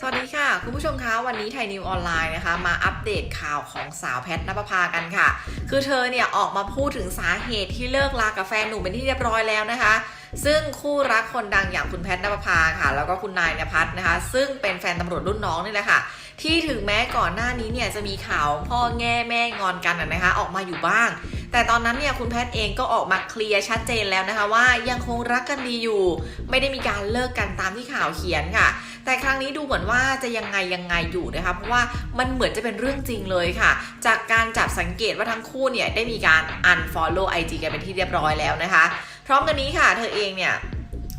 สวัสดีค่ะ คุณผู้ชมคะวันนี้ไทยนิวออนไลน์นะคะ มาอัปเดตข่าวของสาวแพทนภพากันค่ะ คือเธอเนี่ยออกมาพูดถึงสาเหตุที่เลิกลากับแฟนหนุ่มเป็นที่เรียบร้อยแล้วนะคะ ซึ่งคู่รักคนดังอย่างคุณแพทนภพาค่ะ แล้วก็คุณนายนภัสนะคะ ซึ่งเป็นแฟนตำรวจรุ่นน้องนี่แหละค่ะ ที่ถึงแม้ก่อนหน้านี้เนี่ยจะมีข่าวพ่อแง่แม่งอนกันนะนะคะ ออกมาอยู่บ้าง แต่ตอนนั้นเนี่ยคุณแพทย์เองก็ออกมาเคลียร์ชัดเจนแล้วนะคะว่ายังคงรักกันดีอยู่ ไม่ได้มีการเลิกกันตามที่ข่าวเขียนค่ะ แต่ครั้งนี้ดูเหมือนว่าจะยังไงยังไงอยู่นะคะเพราะว่ามันเหมือนจะเป็นเรื่องจริงเลยค่ะ จากการจับสังเกตว่าทั้งคู่เนี่ยได้มีการ unfollow IG กันเป็นที่เรียบร้อยแล้วนะคะ พร้อมกันนี้ค่ะ เธอเองเนี่ย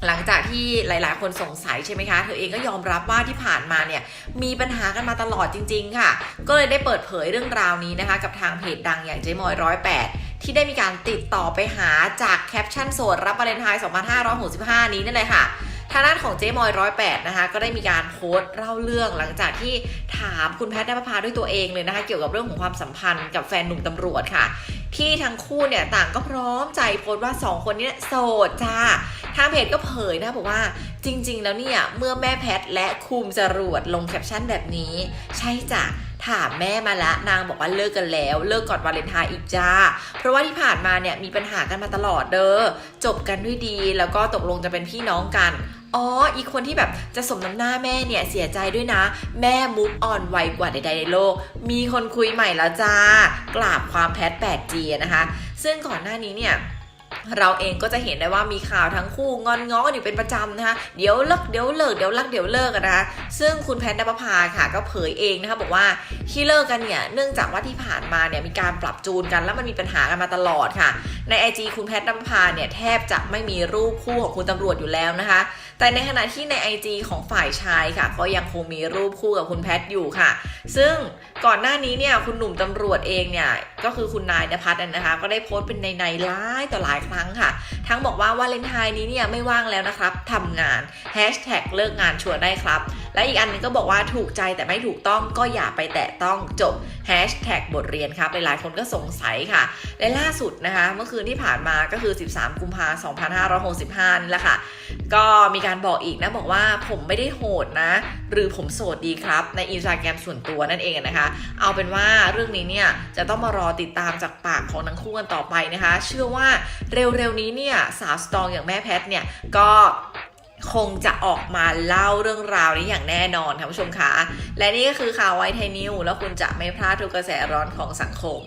หลังจากที่หลาย ๆ คนสงสัยใช่ไหมคะ เธอเองก็ยอมรับว่าที่ผ่านมาเนี่ยมีปัญหากันมาตลอดจริง ๆ ค่ะ ก็เลยได้เปิดเผยเรื่องราวนี้นะคะ กับทางเพจดังอย่างเจ๊มอยร้อยแปด ที่ได้มีการติดต่อไปหาจากแคปชั่นโสดรับวาเลนไทน์2565 นี้นั่นเลยค่ะทางด้านของเจ๊มอยร้อยแปดนะคะ ก็ได้มีการโพสต์เล่าเรื่องหลังจากที่ถามคุณแพทย์นภพาด้วยตัวเองเลยนะคะ เกี่ยวกับเรื่องของความสัมพันธ์กับแฟนหนุ่มตำรวจค่ะ ที่ทั้งคู่เนี่ยต่างก็พร้อมใจโพสต์ว่าสองคนนี้โสดจ้าทางเพจก็เผยนะบอกว่าจริง ๆ แล้วเนี่ย เมื่อแม่แพทย์และคุมจรวดลงแคปชั่นแบบนี้ ใช่จ้ะ ถามแม่มาละนางบอกว่าเลิกกันแล้ว เลิกก่อนวาเลนไทน์อีกจ้า เพราะว่าที่ผ่านมาเนี่ยมีปัญหากันมาตลอดเด้อจบกันด้วยดี แล้วก็ตกลงจะเป็นพี่น้องกันอ๋อ อีกคนที่แบบจะสมน้ำหน้าแม่เนี่ยเสียใจด้วยนะ แม่มูฟออนไวกว่าใดๆในโลก มีคนคุยใหม่แล้วจ้า กราบความแพท 8G นะคะ ซึ่งก่อนหน้านี้เนี่ย เราเองก็จะเห็นได้ว่ามีข่าวทั้งคู่งอนง้อกันอยู่เป็นประจำนะคะเดี๋ยวเลิกเดี๋ยวเลิกเดี๋ยวรักเดี๋ยวเลิกกันนะคะซึ่งคุณแพทย์นภาค่ะก็เผยเองนะคะบอกว่าที่เลิกกันเนี่ยเนื่องจากว่าที่ผ่านมาเนี่ยมีการปรับจูนกันแล้วมันมีปัญหากันมาตลอดค่ะ ใน IG คุณแพทย์นภพาเนี่ยแทบจะไม่มีรูปคู่ของคุณตำรวจอยู่แล้วนะคะ แต่ในขณะที่ใน IG ของฝ่ายชายค่ะ ก็ยังคงมีรูปคู่กับคุณแพทย์อยู่ค่ะ ซึ่งก่อนหน้านี้เนี่ยคุณหนุ่มตำรวจเองเนี่ยก็คือคุณนายนภัสนะคะ ก็ได้โพสต์เป็นในในๆหลายต่อหลายครั้งค่ะ ทั้งบอกว่าวาเลนไทน์นี้เนี่ยไม่ว่างแล้วนะครับทำงานแฮชแท็กเลิกงานชวนได้ครับ และอีกอันหนึงก็บอกว่าถูกใจแต่ไม่ถูกต้องก็อย่าไปแตะต้องจบแฮชแท็กบทเรียนครับหลายๆคนก็สงสัยค่ะและล่าสุดนะคะเมื่อคืนที่ผ่านมาก็คือ 13 กุมภาพันธ์2565นี่แหละค่ะ ก็มีการบอกอีกนะบอกว่าผมไม่ได้โหดนะ หรือผมโสดดีครับ ในอินสตาแกรมส่วนตัวนั่นเองนะคะ เอาเป็นว่าเรื่องนี้เนี่ยจะต้องมารอติดตามจากปากของทั้งคู่กันต่อไปนะคะ เชื่อว่าเร็วๆนี้เนี่ยสาวสตองอย่างแม่แพทเนี่ยก็คงจะออกมาเล่าเรื่องราวนี้อย่างแน่นอนท่านผู้ชมคะ และนี่ก็คือข่าวไวท์ไทยนิวแล้วคุณจะไม่พลาดทุกกระแสร้อนของสังคม